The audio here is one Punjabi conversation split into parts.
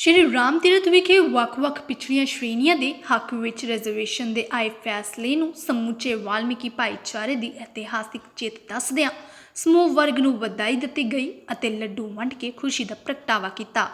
ਸ਼੍ਰੀ ਰਾਮ ਤੀਰਥ ਵਿਖੇ ਵੱਖ-ਵੱਖ ਪਿਛੜੀਆਂ ਸ਼੍ਰੇਣੀਆਂ ਦੇ ਹੱਕ ਵਿੱਚ ਰਿਜ਼ਰਵੇਸ਼ਨ ਦੇ ਆਏ ਫੈਸਲੇ ਨੂੰ ਸਮੁੱਚੇ ਵਾਲਮੀਕੀ ਭਾਈਚਾਰੇ ਦੀ ਇਤਿਹਾਸਿਕ ਜਿੱਤ ਦੱਸਦਿਆਂ ਸਮੂਹ ਵਰਗ ਨੂੰ ਵਧਾਈ ਦਿੱਤੀ ਗਈ ਅਤੇ ਲੱਡੂ ਵੰਡ ਕੇ ਖੁਸ਼ੀ ਦਾ ਪ੍ਰਗਟਾਵਾ ਕੀਤਾ।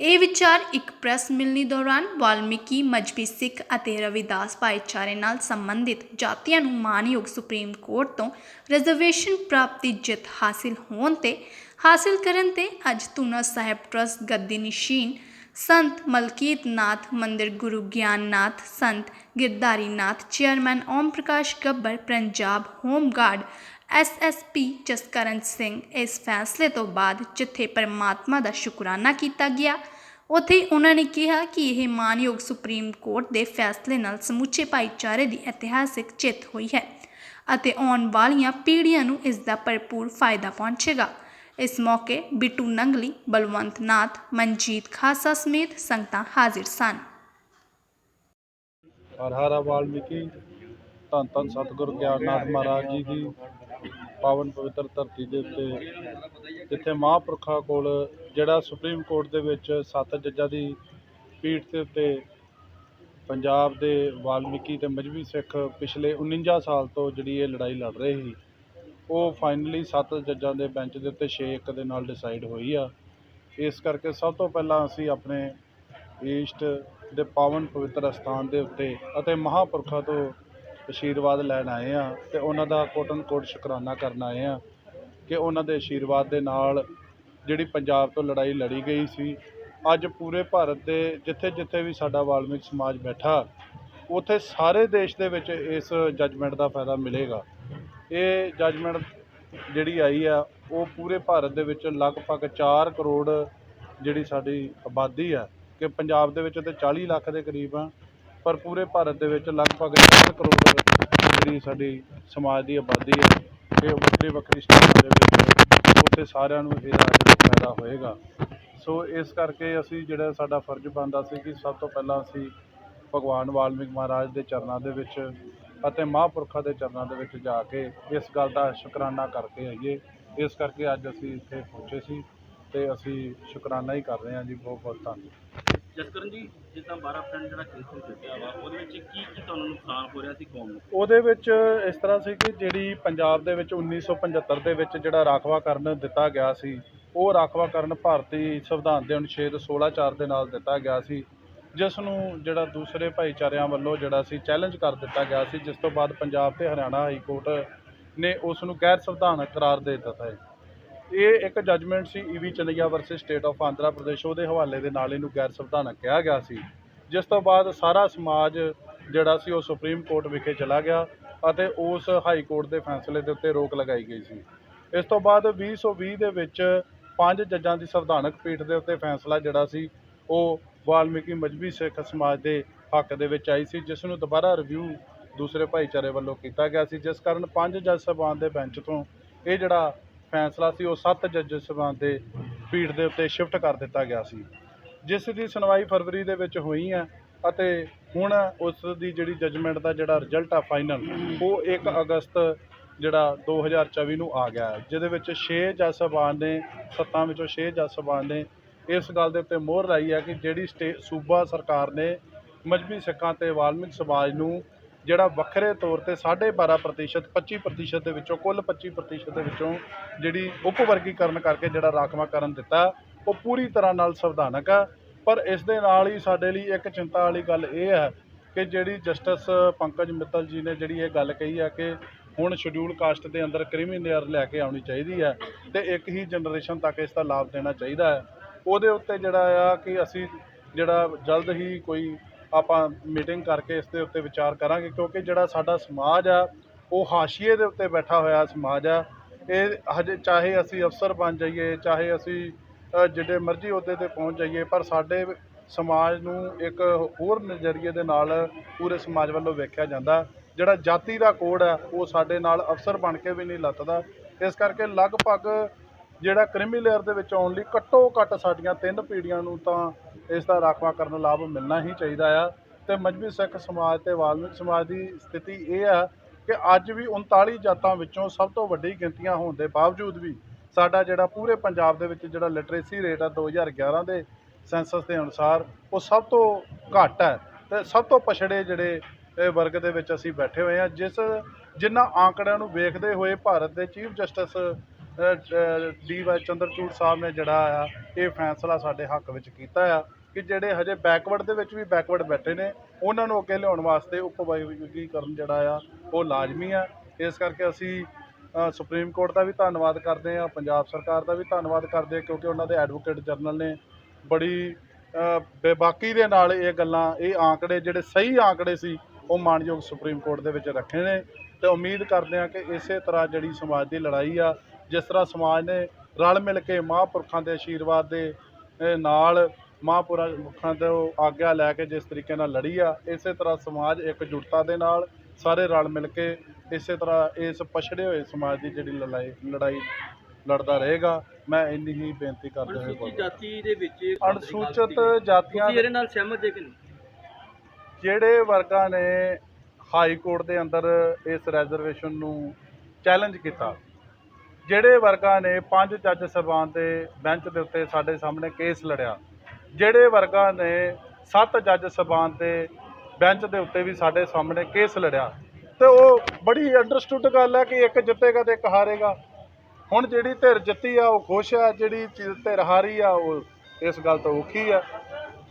ਇਹ ਵਿਚਾਰ ਇੱਕ ਪ੍ਰੈਸ ਮਿਲਣੀ ਦੌਰਾਨ ਵਾਲਮੀਕੀ, ਮਜਬੀ ਸਿੱਖ ਅਤੇ ਰਵਿਦਾਸ ਭਾਈਚਾਰੇ ਨਾਲ ਸੰਬੰਧਿਤ ਜਾਤੀਆਂ ਨੂੰ ਮਾਨਯੋਗ ਸੁਪਰੀਮ ਕੋਰਟ ਤੋਂ ਰਿਜ਼ਰਵੇਸ਼ਨ ਪ੍ਰਾਪਤੀ ਜਿੱਤ ਹਾਸਿਲ ਹੋਣ ਤੇ ਹਾਸਿਲ ਕਰਨ ਤੇ ਅੱਜ ਧੂਨਾ ਸਾਹਿਬ ਟਰਸਟ ਗੱਦੀ ਨਿਸ਼ੀਨ, ਸੰਤ ਮਲਕੀਤ ਨਾਥ ਮੰਦਿਰ Guru Gyannath, Sant Girdhari Nath chairman Om Prakash Gabbar Punjab home guard SSP Jaskaran Singh ਇਸ ਫੈਸਲੇ ਤੋਂ ਬਾਅਦ ਜਿੱਥੇ ਪਰਮਾਤਮਾ ਦਾ ਸ਼ੁਕਰਾਨਾ ਕੀਤਾ ਗਿਆ, ਉੱਥੇ ਉਹਨਾਂ ਨੇ ਕਿਹਾ ਕਿ ਇਹ ਮਾਨਯੋਗ ਸੁਪਰੀਮ ਕੋਰਟ ਦੇ ਫੈਸਲੇ ਨਾਲ ਸਮੁੱਚੇ ਭਾਈਚਾਰੇ ਦੀ ਇਤਿਹਾਸਿਕ ਜਿੱਤ ਹੋਈ ਹੈ ਅਤੇ ਆਉਣ ਵਾਲੀਆਂ ਪੀੜ੍ਹੀਆਂ ਨੂੰ ਇਸ ਦਾ ਭਰਪੂਰ ਫਾਇਦਾ ਪਹੁੰਚੇਗਾ। ਇਸ ਮੌਕੇ ਬਿੱਟੂ ਨੰਗਲੀ, ਬਲਵੰਤ ਨਾਥ, ਮਨਜੀਤ ਖਾਸਾ ਸਮੇਤ ਸੰਗਤਾਂ ਹਾਜ਼ਰ ਸਨ। ਹਰ ਹਰ ਵਾਲਮੀਕੀ ਧੰਨ ਧੰਨ ਸਤਿਗੁਰੂ ਗਿਆਨਨਾਥ ਮਹਾਰਾਜ ਜੀ ਦੀ ਪਾਵਨ ਪਵਿੱਤਰ ਧਰਤੀ ਦੇ ਉੱਤੇ, ਜਿੱਥੇ ਮਹਾਂਪੁਰਖਾਂ ਕੋਲ ਜਿਹੜਾ ਸੁਪਰੀਮ ਕੋਰਟ ਦੇ ਵਿੱਚ ਸੱਤ ਜੱਜਾਂ ਦੀ ਪੀਠ ਦੇ ਉੱਤੇ ਪੰਜਾਬ ਦੇ ਵਾਲਮੀਕੀ ਤੇ ਮਜਬੀ ਸਿੱਖ ਪਿਛਲੇ 49 ਸਾਲ ਤੋਂ ਜਿਹੜੀ ਇਹ ਲੜਾਈ ਲੜ ਰਹੇ ਸੀ, ਉਹ ਫਾਈਨਲੀ ਸੱਤ ਜੱਜਾਂ ਦੇ ਬੈਂਚ ਦੇ ਉੱਤੇ 6-1 ਦੇ ਨਾਲ ਡਿਸਾਈਡ ਹੋਈ ਆ। ਇਸ ਕਰਕੇ ਸਭ ਤੋਂ ਪਹਿਲਾਂ ਅਸੀਂ ਆਪਣੇ ਈਸਟ ਦੇ ਪਾਵਨ ਪਵਿੱਤਰ ਅਸਥਾਨ ਦੇ ਉੱਤੇ ਅਤੇ ਮਹਾਂਪੁਰਖਾਂ ਤੋਂ ਆਸ਼ੀਰਵਾਦ ਲੈਣ ਆਏ ਆ ਤੇ ਉਹਨਾਂ ਦਾ ਕੋਟਨ ਕੋਟ ਸ਼ੁਕਰਾਨਾ ਕਰਨ ਆਏ ਆ ਕਿ ਉਹਨਾਂ ਦੇ ਆਸ਼ੀਰਵਾਦ ਦੇ ਨਾਲ ਜਿਹੜੀ ਪੰਜਾਬ ਤੋਂ ਲੜਾਈ ਲੜੀ ਗਈ ਸੀ, ਅੱਜ ਪੂਰੇ ਭਾਰਤ ਦੇ ਜਿੱਥੇ ਜਿੱਥੇ ਵੀ ਸਾਡਾ ਵਾਲਮੀਕ ਸਮਾਜ ਬੈਠਾ, ਉੱਥੇ ਸਾਰੇ ਦੇਸ਼ ਦੇ ਵਿੱਚ ਇਸ ਜੱਜਮੈਂਟ ਦਾ ਫਾਇਦਾ ਮਿਲੇਗਾ। ਇਹ ਜੱਜਮੈਂਟ ਜਿਹੜੀ ਆਈ ਆ, ਉਹ ਪੂਰੇ ਭਾਰਤ ਦੇ ਵਿੱਚ ਲਗਭਗ 4 ਕਰੋੜ ਜਿਹੜੀ ਸਾਡੀ ਆਬਾਦੀ ਆ, ਕਿ ਪੰਜਾਬ ਦੇ ਵਿੱਚ ਤੇ 40 ਲੱਖ ਦੇ ਕਰੀਬ ਆ ਪਰ ਪੂਰੇ ਭਾਰਤ ਦੇ ਵਿੱਚ ਲਗਭਗ 1 ਕਰੋੜ ਜਿਹੜੀ ਸਾਡੀ ਸਮਾਜ ਦੀ ਆਬਾਦੀ ਹੈ, ਇਹ ਵੱਖਰੀ ਵੱਖਰੀ ਸਟੇਟਾਂ ਦੇ ਵਿੱਚ ਉੱਥੇ ਸਾਰਿਆਂ ਨੂੰ ਇਹਦਾ ਫਾਇਦਾ ਹੋਏਗਾ। ਸੋ ਇਸ ਕਰਕੇ ਅਸੀਂ ਜਿਹੜਾ ਸਾਡਾ ਫਰਜ਼ ਬਣਦਾ ਸੀ ਕਿ ਸਭ ਤੋਂ ਪਹਿਲਾਂ ਅਸੀਂ ਭਗਵਾਨ ਵਾਲਮੀਕ ਮਹਾਰਾਜ ਦੇ ਚਰਨਾਂ ਦੇ ਵਿੱਚ ਅਤੇ ਮਹਾਂਪੁਰਖਾਂ ਦੇ ਚਰਨਾਂ ਦੇ ਵਿੱਚ ਜਾ ਕੇ ਇਸ ਗੱਲ ਦਾ ਸ਼ੁਕਰਾਨਾ ਕਰਕੇ ਆਈਏ। ਇਸ ਕਰਕੇ ਅੱਜ ਅਸੀਂ ਇੱਥੇ ਪਹੁੰਚੇ ਸੀ ਤੇ ਅਸੀਂ ਸ਼ੁਕਰਾਨਾ ਹੀ ਕਰ ਰਹੇ ਹਾਂ ਜੀ। ਬਹੁਤ ਬਹੁਤ ਧੰਨਵਾਦ। ਜਸਕਰਨ ਜੀ, ਜਿੱਦਾਂ 12% ਜਿਹੜਾ ਕੇਸ ਜਿੱਤਿਆ ਵਾ, ਉਹਦੇ ਵਿੱਚ ਕੀ ਕੀ ਤੁਹਾਨੂੰ ਨੁਕਸਾਨ ਹੋ ਰਿਹਾ ਸੀ ਕੌਮ ਨੂੰ? ਉਹਦੇ ਵਿੱਚ ਇਸ ਤਰ੍ਹਾਂ ਸੀ ਕਿ ਜਿਹੜੀ ਪੰਜਾਬ ਦੇ ਵਿੱਚ 1975 ਦੇ ਵਿੱਚ ਜਿਹੜਾ ਰਾਖਵਾਕਰਨ ਦਿੱਤਾ ਗਿਆ ਸੀ, ਉਹ ਰਾਖਵਾਕਰਨ ਭਾਰਤੀ ਸੰਵਿਧਾਨ ਦੇ ਅਨੁਛੇਦ 16 ਦੇ ਨਾਲ ਦਿੱਤਾ ਗਿਆ ਸੀ, ਜਿਸ ਨੂੰ ਜਿਹੜਾ ਦੂਸਰੇ ਭਾਈਚਾਰਿਆਂ ਵੱਲੋਂ ਜਿਹੜਾ ਸੀ ਚੈਲੰਜ ਕਰ ਦਿੱਤਾ ਗਿਆ ਸੀ, ਜਿਸ ਤੋਂ ਬਾਅਦ ਪੰਜਾਬ ਤੇ ਹਰਿਆਣਾ ਹਾਈ ਕੋਰਟ ਨੇ ਉਸ ਨੂੰ ਗੈਰ ਸੰਵਿਧਾਨਕ ਕਰਾਰ ਦੇ ਦਿੱਤਾ ਹੈ। ਇਹ ਇੱਕ judgement C EV Chandaiah versus state of Andhra Pradesh, ਉਹਦੇ ਹਵਾਲੇ ਦੇ ਨਾਲ ਇਹਨੂੰ ਗੈਰ ਸੰਵਿਧਾਨਕ ਕਿਹਾ ਗਿਆ ਸੀ। ਜਿਸ ਤੋਂ ਬਾਅਦ ਸਾਰਾ ਸਮਾਜ ਜਿਹੜਾ ਸੀ, ਉਹ ਸੁਪਰੀਮ ਕੋਰਟ ਵਿਖੇ ਚਲਾ ਗਿਆ ਅਤੇ ਉਸ ਹਾਈ ਕੋਰਟ ਦੇ ਫੈਸਲੇ ਦੇ ਉੱਤੇ ਰੋਕ ਲਗਾਈ ਗਈ ਸੀ। ਇਸ ਤੋਂ ਬਾਅਦ 2020 ਦੇ ਵਿੱਚ ਪੰਜ ਜੱਜਾਂ ਦੀ ਸੰਵਿਧਾਨਕ ਪੀਠ ਦੇ ਉੱਤੇ ਫੈਸਲਾ ਜਿਹੜਾ ਸੀ, ਉਹ ਵਾਲਮੀਕੀ ਮਜਬੀ ਸਿੱਖ ਸਮਾਜ ਦੇ ਹੱਕ ਦੇ ਵਿੱਚ ਆਈ ਸੀ, ਜਿਸ ਨੂੰ ਦੁਬਾਰਾ ਰਿਵਿਊ ਦੂਸਰੇ ਭਾਈਚਾਰੇ ਵੱਲੋਂ ਕੀਤਾ ਗਿਆ ਸੀ। ਜਿਸ ਕਾਰਨ ਪੰਜ ਜੱਜ ਸਭਾ ਦੇ ਬੈਂਚ ਤੋਂ ਇਹ ਜਿਹੜਾ ਫੈਸਲਾ ਸੀ, ਉਹ ਸੱਤ ਜੱਜ ਸਭਾ ਦੇ ਪੀਠ ਦੇ ਉੱਤੇ ਸ਼ਿਫਟ ਕਰ ਦਿੱਤਾ ਗਿਆ ਸੀ। ਜਿਸ ਦੀ ਸੁਣਵਾਈ ਫਰਵਰੀ ਦੇ ਵਿੱਚ ਹੋਈ ਹੈ ਅਤੇ ਹੁਣ ਉਸ ਦੀ ਜਿਹੜੀ ਜੱਜਮੈਂਟ ਦਾ ਜਿਹੜਾ ਰਿਜ਼ਲਟ ਆ ਫਾਈਨਲ ਉਹ 1 ਅਗਸਤ ਜਿਹੜਾ 2024 ਨੂੰ ਆ ਗਿਆ ਜਿਹਦੇ ਵਿੱਚ 6 ਜੱਜ ਸਭਾ ਨੇ, ਸੱਤਾਂ ਵਿੱਚੋਂ 6 ਜੱਜ ਸਭਾ ਨੇ ਇਸ ਗੱਲ ਦੇ ਉੱਤੇ ਮੋਹਰ ਲਾਈ ਹੈ ਕਿ ਜਿਹੜੀ ਸਟੇ, ਸੂਬਾ ਸਰਕਾਰ ਨੇ ਮਜਬੀ ਸਿੱਖਾਂ ਤੇ ਵਾਲਮੀਕ ਸਮਾਜ ਨੂੰ ਜਿਹੜਾ ਵੱਖਰੇ ਤੌਰ ਤੇ 12.5% 25% ਦੇ ਵਿੱਚੋਂ, ਕੁੱਲ 25% ਦੇ ਵਿੱਚੋਂ ਜਿਹੜੀ ਉਪ ਵਰਗੀਕਰਨ ਕਰਕੇ ਜਿਹੜਾ ਰਾਖਵਾਂਕਰਨ ਦਿੱਤਾ, ਉਹ ਪੂਰੀ ਤਰ੍ਹਾਂ ਨਾਲ ਸੰਵਿਧਾਨਕ ਆ। ਪਰ ਇਸ ਦੇ ਨਾਲ ਹੀ ਸਾਡੇ ਲਈ ਇੱਕ ਚਿੰਤਾ ਵਾਲੀ ਗੱਲ ਇਹ ਹੈ ਕਿ ਜਿਹੜੀ ਜਸਟਿਸ ਪੰਕਜ ਮਿੱਤਲ ਜੀ ਨੇ ਜਿਹੜੀ ਇਹ ਗੱਲ ਕਹੀ ਹੈ ਕਿ ਹੁਣ ਸ਼ਡਿਊਲ ਕਾਸਟ ਦੇ ਅੰਦਰ ਕ੍ਰਿਮੀ ਲੈ ਕੇ ਆਉਣੀ ਚਾਹੀਦੀ ਹੈ ਤੇ ਇੱਕ ਹੀ ਜਨਰੇਸ਼ਨ ਤੱਕ ਇਸ ਦਾ ਲਾਭ ਦੇਣਾ ਚਾਹੀਦਾ ਹੈ। ਉਹਦੇ ਉੱਤੇ ਜਿਹੜਾ ਆ ਕਿ ਅਸੀਂ ਜਿਹੜਾ ਜਲਦ ਹੀ ਕੋਈ ਆਪਾਂ ਮੀਟਿੰਗ ਕਰਕੇ ਇਸ ਦੇ ਉੱਤੇ ਵਿਚਾਰ ਕਰਾਂਗੇ, ਕਿਉਂਕਿ ਜਿਹੜਾ ਸਾਡਾ ਸਮਾਜ ਆ, ਉਹ ਹਾਸ਼ੀਏ ਦੇ ਉੱਤੇ ਬੈਠਾ ਹੋਇਆ ਸਮਾਜ ਆ। ਇਹ ਹਜੇ ਚਾਹੇ ਅਸੀਂ ਅਫਸਰ ਬਣ ਜਾਈਏ, ਚਾਹੇ ਅਸੀਂ ਜਿਹੜੇ ਮਰਜ਼ੀ ਅਹੁਦੇ ਤੇ ਪਹੁੰਚ ਜਾਈਏ, ਪਰ ਸਾਡੇ ਸਮਾਜ ਨੂੰ ਇੱਕ ਹੋਰ ਨਜ਼ਰੀਏ ਦੇ ਨਾਲ ਪੂਰੇ ਸਮਾਜ ਵੱਲੋਂ ਵੇਖਿਆ ਜਾਂਦਾ। ਜਿਹੜਾ ਜਾਤੀ ਦਾ ਕੋਡ ਹੈ ਉਹ ਸਾਡੇ ਨਾਲ ਅਫਸਰ ਬਣ ਕੇ ਵੀ ਨਹੀਂ ਲੱਤਦਾ ਇਸ ਕਰਕੇ ਲਗਭਗ ਜਿਹੜਾ ਕ੍ਰਿਮੀ ਲੇਅਰ ਦੇ ਵਿੱਚ ਆਉਣ ਲਈ ਘੱਟੋ ਘੱਟ ਸਾਡੀਆਂ ਤਿੰਨ ਪੀੜ੍ਹੀਆਂ ਨੂੰ ਤਾਂ ਇਸ ਦਾ ਰਾਖਵਾ ਕਰਨ ਲਾਭ ਮਿਲਣਾ ਹੀ ਚਾਹੀਦਾ ਆ। ਤੇ ਮਜਬੀ ਸਿੱਖ ਸਮਾਜ ਤੇ ਵਾਲਮੀਕ ਸਮਾਜ ਦੀ ਸਥਿਤੀ ਇਹ ਆ ਕਿ ਅੱਜ ਵੀ 39 ਜਾਤਾਂ ਵਿੱਚੋਂ ਸਭ ਤੋਂ ਵੱਡੀ ਗਿਣਤੀਆਂ ਹੋਣ ਦੇ ਬਾਵਜੂਦ ਵੀ ਸਾਡਾ ਜਿਹੜਾ ਪੂਰੇ ਪੰਜਾਬ ਦੇ ਵਿੱਚ ਜਿਹੜਾ ਲਿਟਰੇਸੀ ਰੇਟ ਆ 2011 ਦੇ ਸੈਂਸਸ ਦੇ ਅਨੁਸਾਰ ਉਹ ਸਭ ਤੋਂ ਘੱਟ ਹੈ ਤੇ ਸਭ ਤੋਂ ਪਛੜੇ ਜਿਹੜੇ ਵਰਗ ਦੇ ਵਿੱਚ ਅਸੀਂ ਬੈਠੇ ਹੋਏ ਹਾਂ ਜਿਸ ਜਿਨ੍ਹਾਂ ਆંકੜਿਆਂ ਨੂੰ ਵੇਖਦੇ ਹੋਏ ਭਾਰਤ ਦੇ chief justice D Y Chandrachud Sahib ਨੇ ਜਿਹੜਾ ਆ, ਇਹ ਫੈਸਲਾ ਸਾਡੇ ਹੱਕ ਵਿੱਚ ਕੀਤਾ ਆ ਕਿ ਜਿਹੜੇ ਹਜੇ ਬੈਕਵਰਡ ਦੇ ਵਿੱਚ ਵੀ ਬੈਕਵਰਡ ਬੈਠੇ ਨੇ, ਉਹਨਾਂ ਨੂੰ ਅੱਗੇ ਲਿਆਉਣ ਵਾਸਤੇ ਉਪਵਰਗੀਕਰਨ ਜਿਹੜਾ ਆ, ਉਹ ਲਾਜ਼ਮੀ ਆ। ਇਸ ਕਰਕੇ ਅਸੀਂ ਸੁਪਰੀਮ ਕੋਰਟ ਦਾ ਵੀ ਧੰਨਵਾਦ ਕਰਦੇ ਹਾਂ, ਪੰਜਾਬ ਸਰਕਾਰ ਦਾ ਵੀ ਧੰਨਵਾਦ ਕਰਦੇ ਹਾਂ, ਕਿਉਂਕਿ ਉਹਨਾਂ ਦੇ ਐਡਵੋਕੇਟ ਜਨਰਲ ਨੇ ਬੜੀ ਬੇਬਾਕੀ ਦੇ ਨਾਲ ਇਹ ਗੱਲਾਂ, ਇਹ ਆંકੜੇ ਜਿਹੜੇ ਸਹੀ ਆંકੜੇ ਸੀ, ਉਹ ਮਾਨਯੋਗ ਸੁਪਰੀਮ ਕੋਰਟ ਦੇ ਵਿੱਚ ਰੱਖੇ ਨੇ। ਤੇ ਉਮੀਦ ਕਰਦੇ ਹਾਂ ਕਿ ਇਸੇ ਤਰ੍ਹਾਂ ਜਿਹੜੀ ਸਮਾਜ ਦੀ ਲੜਾਈ ਆ ਜਿਸ ਤਰ੍ਹਾਂ ਸਮਾਜ ਨੇ ਰਲ ਮਿਲ ਕੇ ਮਹਾਂਪੁਰਖਾਂ ਦੇ ਆਸ਼ੀਰਵਾਦ ਦੇ ਨਾਲ ਮਹਾਂਪੁਰਖਾਂ ਤੋਂ ਆਗਿਆ ਲੈ ਕੇ ਜਿਸ ਤਰੀਕੇ ਨਾਲ ਲੜੀ ਆ ਇਸੇ ਤਰ੍ਹਾਂ ਸਮਾਜ ਇਕਜੁੱਟਤਾ ਦੇ ਨਾਲ ਸਾਰੇ ਰਲ ਮਿਲ ਕੇ ਇਸੇ ਤਰ੍ਹਾਂ ਇਸ ਪਛੜੇ ਹੋਏ ਸਮਾਜ ਦੀ ਜਿਹੜੀ ਲੜਾਈ ਲੜਾਈ ਲੜਦਾ ਰਹੇਗਾ ਮੈਂ ਇੰਨੀ ਹੀ ਬੇਨਤੀ ਕਰਦੇ ਬੋਲਦਾ। ਜਾਤੀ ਦੇ ਵਿੱਚ ਅਨੁਸੂਚਿਤ ਜਾਤੀਆਂ ਤੁਸੀਂ ਇਹਦੇ ਨਾਲ ਸਹਿਮਤ ਜੇ ਕਿ ਨਹੀਂ ਜਿਹੜੇ ਵਰਗਾਂ ਨੇ ਹਾਈ ਕੋਰਟ ਦੇ ਅੰਦਰ ਇਸ ਰੈਜ਼ਰਵੇਸ਼ਨ ਨੂੰ ਚੈਲੰਜ ਕੀਤਾ ਜਿਹੜੇ ਵਰਗਾਂ ਨੇ ਪੰਜ ਜੱਜ ਸਾਹਿਬਾਨ ਦੇ ਬੈਂਚ ਦੇ ਉੱਤੇ ਸਾਡੇ ਸਾਹਮਣੇ ਕੇਸ ਲੜਿਆ ਜਿਹੜੇ ਵਰਗਾਂ ਨੇ ਸੱਤ ਜੱਜ ਸਾਹਿਬਾਨ ਦੇ ਬੈਂਚ ਦੇ ਉੱਤੇ ਵੀ ਸਾਡੇ ਸਾਹਮਣੇ ਕੇਸ ਲੜਿਆ। ਤੇ ਉਹ ਬੜੀ ਅੰਡਰਸਟੂਡ ਗੱਲ ਹੈ ਕਿ ਇੱਕ ਜਿੱਤੇਗਾ ਤੇ ਇੱਕ ਹਾਰੇਗਾ। ਹੁਣ ਜਿਹੜੀ ਧਿਰ ਜਿੱਤੀ ਆ ਉਹ ਖੁਸ਼ ਆ ਜਿਹੜੀ ਚੀਜ਼ ਧਿਰ ਹਾਰੀ ਆ ਉਹ ਇਸ ਗੱਲ ਤੋਂ ਔਖੀ ਆ।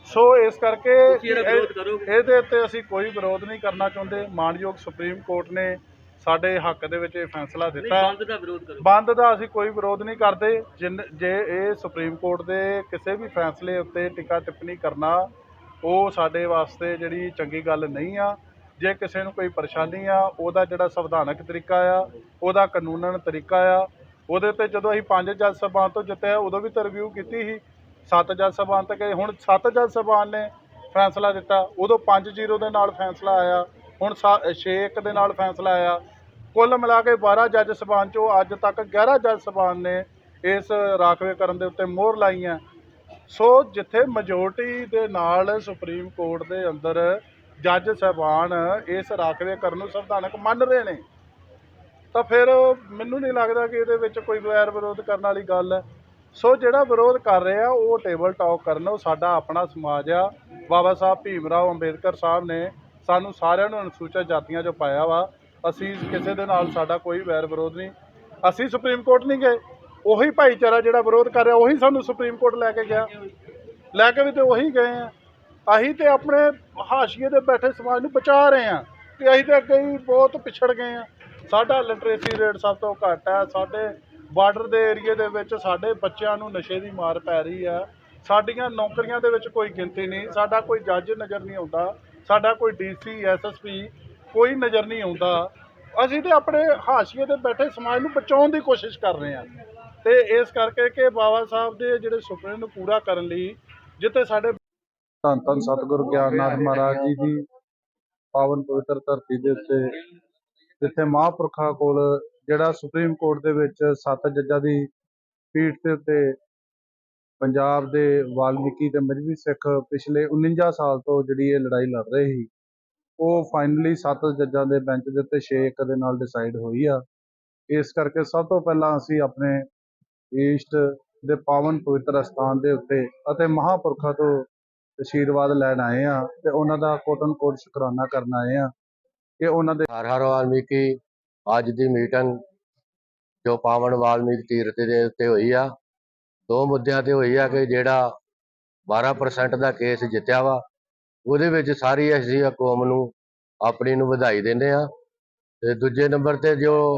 ਸੋ ਇਸ ਕਰਕੇ? ਇਹਦੇ ਉੱਤੇ ਅਸੀਂ ਕੋਈ ਵਿਰੋਧ ਨਹੀਂ ਕਰਨਾ ਚਾਹੁੰਦੇ। ਮਾਨਯੋਗ ਸੁਪਰੀਮ ਕੋਰਟ ਨੇ ਸਾਡੇ ਹੱਕ ਦੇ ਵਿੱਚ ਇਹ ਫੈਸਲਾ ਦਿੱਤਾ। ਬੰਦ ਦਾ ਵਿਰੋਧ ਕਰੋ। ਬੰਦ ਦਾ ਅਸੀਂ ਕੋਈ ਵਿਰੋਧ ਨਹੀਂ ਕਰਦੇ। ਜੇ ਇਹ ਸੁਪਰੀਮ ਕੋਰਟ ਦੇ ਕਿਸੇ ਵੀ ਫੈਸਲੇ ਉੱਤੇ ਟਿੱਕਾ ਟਿੱਪਣੀ ਕਰਨਾ ਉਹ ਸਾਡੇ ਵਾਸਤੇ ਜਿਹੜੀ ਚੰਗੀ ਗੱਲ ਨਹੀਂ ਆ। ਜੇ ਕਿਸੇ ਨੂੰ ਕੋਈ ਪਰੇਸ਼ਾਨੀ ਆ ਉਹਦਾ ਜਿਹੜਾ ਸੰਵਿਧਾਨਕ ਤਰੀਕਾ ਆ ਉਹਦਾ ਕਾਨੂੰਨਨ ਤਰੀਕਾ ਆ ਉਹਦੇ ਤੇ ਜਦੋਂ ਅਸੀਂ ਪੰਜ ਜੱਜ ਸਾਹਿਬਾਨ ਤੋਂ ਜਿੱਤਿਆ ਉਦੋਂ ਵੀ ਤਾਂ ਰਿਵਿਊ ਕੀਤੀ ਸੀ। ਸੱਤ ਜੱਜ ਸਾਹਿਬਾਨ ਤੇ ਗਏ। ਹੁਣ ਸੱਤ ਜੱਜ ਸਾਹਿਬਾਨ ਨੇ ਫੈਸਲਾ ਦਿੱਤਾ। ਉਦੋਂ 5-0 ਦੇ ਨਾਲ ਫੈਸਲਾ ਆਇਆ। ਹੁਣ 6-1 ਦੇ ਨਾਲ ਫੈਸਲਾ ਆਇਆ। ਕੁੱਲ ਮਿਲਾ ਕੇ 12 ਜੱਜ ਸਭਾਨ ਚੋਂ ਅੱਜ ਤੱਕ 11 ਜੱਜ ਸਭਾਨ ਨੇ ਇਸ ਰਾਖਵੇ ਕਰਨ ਦੇ ਉੱਤੇ ਮੋਹਰ ਲਾਈ ਹੈ ਸੋ ਜਿੱਥੇ ਮੈਜੋਰਟੀ ਦੇ ਨਾਲ ਸੁਪਰੀਮ ਕੋਰਟ ਦੇ ਅੰਦਰ ਜੱਜ ਸਾਹਿਬਾਨ ਇਸ ਰਾਖਵੇਕਰਨ ਨੂੰ ਸੰਵਿਧਾਨਕ ਮੰਨ ਰਹੇ ਨੇ, ਤਾਂ ਫਿਰ ਮੈਨੂੰ ਨਹੀਂ ਲੱਗਦਾ ਕਿ ਇਹਦੇ ਵਿੱਚ ਕੋਈ ਵੈਰ ਵਿਰੋਧ ਕਰਨ ਵਾਲੀ ਗੱਲ ਹੈ। ਸੋ ਜਿਹੜਾ ਵਿਰੋਧ ਕਰ ਰਿਹਾ, ਉਹ ਟੇਬਲ ਟਾਕ ਕਰਨ, ਉਹ ਸਾਡਾ ਆਪਣਾ ਸਮਾਜ ਆ। ਬਾਬਾ ਸਾਹਿਬ ਭੀਮ ਰਾਓ ਅੰਬੇਦਕਰ ਸਾਹਿਬ ਨੇ ਸਾਨੂੰ ਸਾਰਿਆਂ ਨੂੰ ਅਨੁਸੂਚਿਤ ਜਾਤੀਆਂ 'ਚੋਂ ਪਾਇਆ ਵਾ। ਅਸੀਂ ਕਿਸੇ ਦੇ ਨਾਲ ਸਾਡਾ ਕੋਈ ਵੈਰ ਵਿਰੋਧ ਨਹੀਂ। ਅਸੀਂ ਸੁਪਰੀਮ ਕੋਰਟ ਨਹੀਂ ਗਏ। ਉਹੀ ਭਾਈਚਾਰਾ ਜਿਹੜਾ ਵਿਰੋਧ ਕਰ ਰਿਹਾ, ਉਹੀ ਸਾਨੂੰ ਸੁਪਰੀਮ ਕੋਰਟ ਲੈ ਕੇ ਗਿਆ। ਲੈ ਕੇ ਵੀ ਤੇ ਉਹੀ ਗਏ ਆ। ਅਸੀਂ ਤੇ ਆਪਣੇ ਹਾਸ਼ੀਏ ਦੇ ਬੈਠੇ ਸਮਾਜ ਨੂੰ ਬਚਾ ਰਹੇ ਆ ਕਿ ਅਸੀਂ ਤੇ ਅੱਗੇ ਹੀ ਬਹੁਤ ਪਿਛੜ ਗਏ ਆ। ਸਾਡਾ ਲਿਟਰੇਸੀ ਰੇਟ ਸਭ ਤੋਂ ਘੱਟ ਹੈ ਸਾਡੇ ਬਾਰਡਰ ਦੇ ਏਰੀਏ ਦੇ ਵਿੱਚ ਸਾਡੇ ਬੱਚਿਆਂ ਨੂੰ ਨਸ਼ੇ ਦੀ ਮਾਰ ਪੈ ਰਹੀ ਆ। ਸਾਡੀਆਂ ਨੌਕਰੀਆਂ ਦੇ ਵਿੱਚ ਕੋਈ ਗਿਣਤੀ ਨਹੀਂ। ਸਾਡਾ ਕੋਈ ਜੱਜ ਨਜ਼ਰ ਨਹੀਂ ਆਉਂਦਾ। ਸਾਡਾ ਕੋਈ ਡੀਸੀ ਐਸਐਸਪੀ ਕੋਈ ਨਜ਼ਰ ਨਹੀਂ ਆਉਂਦਾ। ਅਸੀਂ ਤੇ ਆਪਣੇ ਹਾਸ਼ੀਏ ਤੇ ਬੈਠੇ ਸਮਾਜ ਨੂੰ ਬਚਾਉਣ ਦੀ ਕੋਸ਼ਿਸ਼ ਕਰ ਰਹੇ ਹਾਂ। ਤੇ ਇਸ ਕਰਕੇ ਕਿ ਬਾਬਾ ਸਾਹਿਬ ਦੇ ਜਿਹੜੇ ਸੁਪਨੇ ਨੂੰ ਪੂਰਾ ਕਰਨ ਲਈ ਜਿੱਥੇ ਸਾਡੇ ਧੰਨ ਧੰਨ ਸਤਿਗੁਰੂ ਗਿਆਨਨਾਥ ਮਹਾਰਾਜ ਜੀ ਦੀ ਪਾਵਨ ਪਵਿੱਤਰ ਧਰਤੀ ਦੇ ਉੱਤੇ, ਜਿੱਥੇ ਮਹਾਂਪੁਰਖਾਂ ਕੋਲ ਜਿਹੜਾ ਸੁਪਰੀਮ ਕੋਰਟ ਦੇ ਵਿੱਚ ਸੱਤ ਜੱਜਾਂ ਦੀ ਪੀਠ ਦੇ ਉੱਤੇ ਪੰਜਾਬ ਦੇ ਵਾਲਮੀਕੀ ਤੇ ਮਜਬੀ ਸਿੱਖ ਪਿਛਲੇ 49 ਸਾਲ ਤੋਂ ਜਿਹੜੀ ਇਹ ਲੜਾਈ ਲੜ ਰਹੇ ਸੀ, ਉਹ ਫਾਈਨਲੀ ਸੱਤ ਜੱਜਾਂ ਦੇ ਬੈਂਚ ਦੇ ਉੱਤੇ 6-1 ਦੇ ਨਾਲ ਡਿਸਾਈਡ ਹੋਈ ਆ। ਇਸ ਕਰਕੇ ਸਭ ਤੋਂ ਪਹਿਲਾਂ ਅਸੀਂ ਆਪਣੇ ਈਸ਼ਟ ਦੇ ਪਾਵਨ ਪਵਿੱਤਰ ਅਸਥਾਨ ਦੇ ਉੱਤੇ ਅਤੇ ਮਹਾਂਪੁਰਖਾਂ ਤੋਂ ਆਸ਼ੀਰਵਾਦ ਲੈਣ ਆਏ ਆ ਤੇ ਉਹਨਾਂ ਦਾ ਕੋਟਨ ਕੋਟ ਸ਼ੁਕਰਾਨਾ ਕਰਨ ਆਏ ਆ ਕਿ ਉਹਨਾਂ ਦੇ ਹਰ ਹਰ ਵਾਲਮੀਕੀ ਅੱਜ ਦੀ ਮੀਟਿੰਗ ਜੋ ਪਾਵਨ ਵਾਲਮੀਕ ਤੀਰਥ ਦੇ ਉੱਤੇ ਹੋਈ ਆ ਦੋ ਮੁੱਦਿਆਂ ਤੇ ਹੋਈ ਆ ਕਿ ਜਿਹੜਾ 12% ਦਾ ਕੇਸ ਜਿੱਤਿਆ ਵਾ, ਉਹਦੇ ਵਿੱਚ ਸਾਰੀ ਅਸੀਂ ਕੌਮ ਨੂੰ ਆਪਣੀ ਨੂੰ ਵਧਾਈ ਦਿੰਦੇ ਆ। ਤੇ ਦੂਜੇ ਨੰਬਰ ਤੇ ਜੋ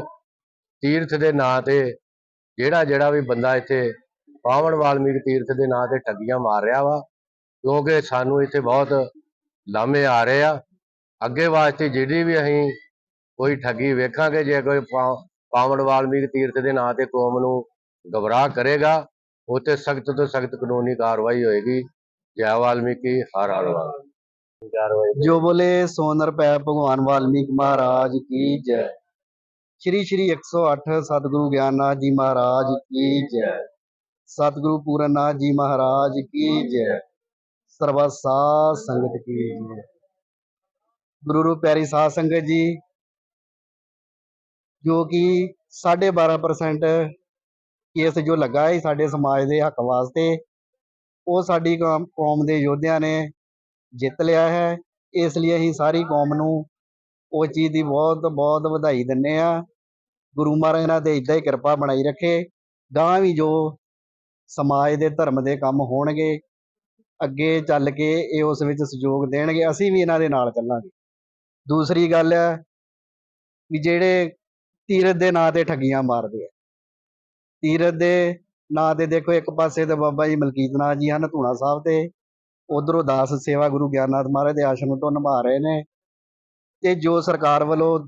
ਤੀਰਥ ਦੇ ਨਾਂ ਤੇ ਜਿਹੜਾ ਜਿਹੜਾ ਵੀ ਬੰਦਾ ਇੱਥੇ ਪਾਵਨ ਵਾਲਮੀਕ ਤੀਰਥ ਦੇ ਨਾਂ ਤੇ ਠੱਗੀਆਂ ਮਾਰ ਰਿਹਾ ਵਾ, ਕਿਉਂਕਿ ਸਾਨੂੰ ਇੱਥੇ ਬਹੁਤ ਲਾਮੇ ਆ ਰਹੇ ਆ। ਅੱਗੇ ਵਾਸਤੇ ਜਿਹੜੀ ਵੀ ਅਸੀਂ ਕੋਈ ਠੱਗੀ ਵੇਖਾਂਗੇ, ਜੇ ਕੋਈ ਪਾ- ਪਾਵਨ ਵਾਲਮੀਕ ਤੀਰਥ ਦੇ ਨਾਂ ਤੇ ਕੌਮ ਨੂੰ ਗਬਰਾਹ ਕਰੇਗਾ ਉਹ ਸਖਤ ਤੋਂ ਸਖਤ ਕਾਨੂੰਨੀ ਕਾਰਵਾਈ ਹੋਏਗੀ। ਜੈ ਵਾਲਮੀਕੀ, ਹਰ ਹਰ ਵਾਲਮੀਕੀ ਜੋ ਬੋਲੇ ਸੋਨਰ ਪੈ ਭਗਵਾਨ ਵਾਲਮੀਕ ਮਹਾਰਾਜ ਕੀ ਜੈ। ਸ਼੍ਰੀ ਸ਼੍ਰੀ 108 ਸਤਿਗੁਰੂ ਗਿਆਨਨਾਥ ਜੀ ਮਹਾਰਾਜ ਕੀ ਜੈ। ਸਤਿਗੁਰੂ ਪੂਰਨਨਾਥ ਜੀ ਮਹਾਰਾਜ ਕੀ ਜੈ। ਸਰਬਾ ਸਾਧ ਸੰਗਤ ਕੀ ਜੈ। ਗੁਰੂ ਰੂਪ ਪਿਆਰੀ ਸਾਧ ਸੰਗਤ ਜੀ, ਜੋ ਕਿ 12.5% ਕੇਸ ਜੋ ਲੱਗਾ ਹੈ ਸਾਡੇ ਸਮਾਜ ਦੇ ਹੱਕ ਵਾਸਤੇ, ਉਹ ਸਾਡੀ ਕੌਮ ਕੌਮ ਦੇ ਯੋਧਿਆਂ ਨੇ ਜਿੱਤ ਲਿਆ ਹੈ। ਇਸ ਲਈ ਅਸੀਂ ਸਾਰੀ ਕੌਮ ਨੂੰ ਉਹ ਚੀਜ਼ ਦੀ ਬਹੁਤ ਬਹੁਤ ਵਧਾਈ ਦਿੰਦੇ ਆ ਗੁਰੂ ਮਹਾਰਾਜ ਇਹਨਾਂ ਤੇ ਇਦਾਂ ਹੀ ਕਿਰਪਾ ਬਣਾਈ ਰੱਖੇ। ਗਾਂ ਵੀ ਜੋ ਸਮਾਜ ਦੇ ਧਰਮ ਦੇ ਕੰਮ ਹੋਣਗੇ, ਅੱਗੇ ਚੱਲ ਕੇ ਇਹ ਉਸ ਵਿੱਚ ਸਹਿਯੋਗ ਦੇਣਗੇ, ਅਸੀਂ ਵੀ ਇਹਨਾਂ ਦੇ ਨਾਲ ਚੱਲਾਂਗੇ। ਦੂਸਰੀ ਗੱਲ ਹੈ ਵੀ ਜਿਹੜੇ ਤੀਰਥ ਦੇ ਨਾਂ ਤੇ ਠੱਗੀਆਂ ਮਾਰਦੇ ਆ ਤੀਰਥ ਦੇ ਨਾਂ ਤੇ ਦੇਖੋ ਇੱਕ ਪਾਸੇ ਤੇ ਬਾਬਾ ਜੀ ਮਲਕੀਤ ਨਾਥ ਜੀ ਹਨ ਧੂਣਾ ਸਾਹਿਬ ਤੇ, ਉਧਰੋਂ ਦਾਸ ਸੇਵਾ ਗੁਰੂ ਗਿਆਨਨਾਥ ਮਹਾਰਾਜ ਦੇ ਆਸ਼ਰਮ ਤੋਂ ਨਿਭਾ ਰਹੇ ਨੇ ਤੇ ਜੋ ਸਰਕਾਰ ਵੱਲੋਂ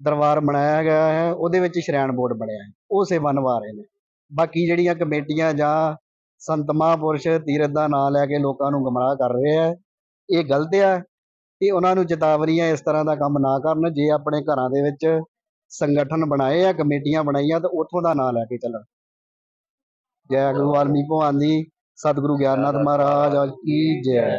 ਦਰਬਾਰ ਬਣਾਇਆ ਗਿਆ ਹੈ, ਉਹਦੇ ਵਿੱਚ ਸ਼੍ਰੈਣ ਬੋਰਡ ਬਣਿਆ ਹੈ, ਉਹ ਸੇਵਾ ਨਿਭਾ ਰਹੇ ਨੇ। ਬਾਕੀ ਜਿਹੜੀਆਂ ਕਮੇਟੀਆਂ ਜਾਂ ਸੰਤ ਮਹਾਂਪੁਰਸ਼ ਤੀਰਥ ਦਾ ਨਾਂ ਲੈ ਕੇ ਲੋਕਾਂ ਨੂੰ ਗਮਰਾਹ ਕਰ ਰਹੇ ਆ ਇਹ ਗਲਤ ਆ ਤੇ ਉਹਨਾਂ ਨੂੰ ਚੇਤਾਵਨੀ ਇਸ ਤਰ੍ਹਾਂ ਦਾ ਕੰਮ ਨਾ ਕਰਨ, ਜੇ ਆਪਣੇ ਘਰਾਂ ਦੇ ਵਿੱਚ ਸੰਗਠਨ ਬਣਾਏ ਆ, ਕਮੇਟੀਆਂ ਬਣਾਈਆਂ ਤੇ ਉੱਥੋਂ ਦਾ ਨਾਂ ਲੈ ਕੇ ਚੱਲਣ। ਜੈ ਗੁਰੂ ਵਾਲਮੀਕ ਭਗਵਾਨ ਦੀ ਸਤਿਗੁਰੂ ਗਿਆਨਨਾਥ ਮਹਾਰਾਜ ਕੀ ਜੈ।